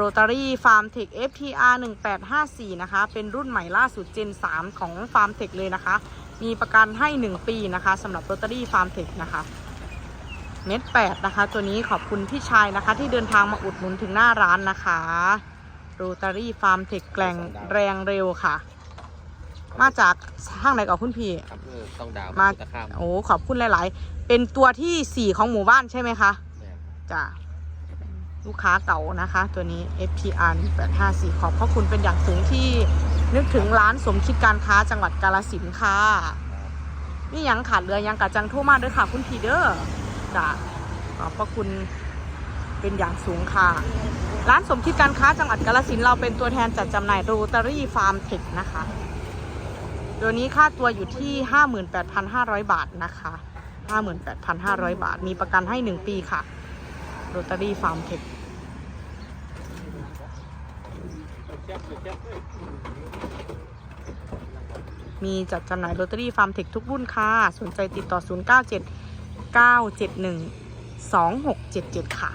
โรตารี่ฟาร์มเทค FTR 1854 นะคะ เป็นรุ่นใหม่ล่าสุด Gen 3ของฟาร์มเทคเลยนะคะ มีประกันให้ 1 ปีนะคะสำหรับโรตารี่ฟาร์มเทคนะคะเม็ด8นะคะ ตัวนี้ขอบคุณพี่ชายนะคะ ที่เดินทางมาอุดหนุนถึงหน้าร้านนะคะโรตารี่ฟาร์มเทคแกร่งแรงเร็วค่ะ มาจากห้างไหนก่อนคุณพี่อำเภอต้องดาวมาตะข้ามโอ้ขอบคุณหลาย ๆ เป็นตัวที่ 4 ของหมู่บ้านใช่ไหมคะเนี่ยจ้ะ ลูกค้าเก่านะคะ ตัวนี้ FPR 854 ขอบพระคุณเป็นอย่างสูงที่นึกถึงร้านสมคิดการค้าจังหวัดกาลสินธุ์ค่ะนี่ยังขาดเรือยังกะจังโทรมาด้วยค่ะ คุณพีเดอร์จ้ะขอบพระคุณเป็นอย่างสูงค่ะ ร้านสมคิดการค้าจังหวัดกาลสินธุ์เราเป็นตัวแทนจัดจำหน่ายโรตารี่ฟาร์มเทคนะคะตัวนี้ค่าตัวอยู่ที่ 58,500 บาทนะคะ 58,500 บาท มีประกันให้ 1 ปีค่ะ โรตารี่ฟาร์มเทคมีจัดจำหน่ายโรตารี่ฟาร์มเทคทุกรุ่นค่ะ สนใจติดต่อ 097 971 2677 ค่ะ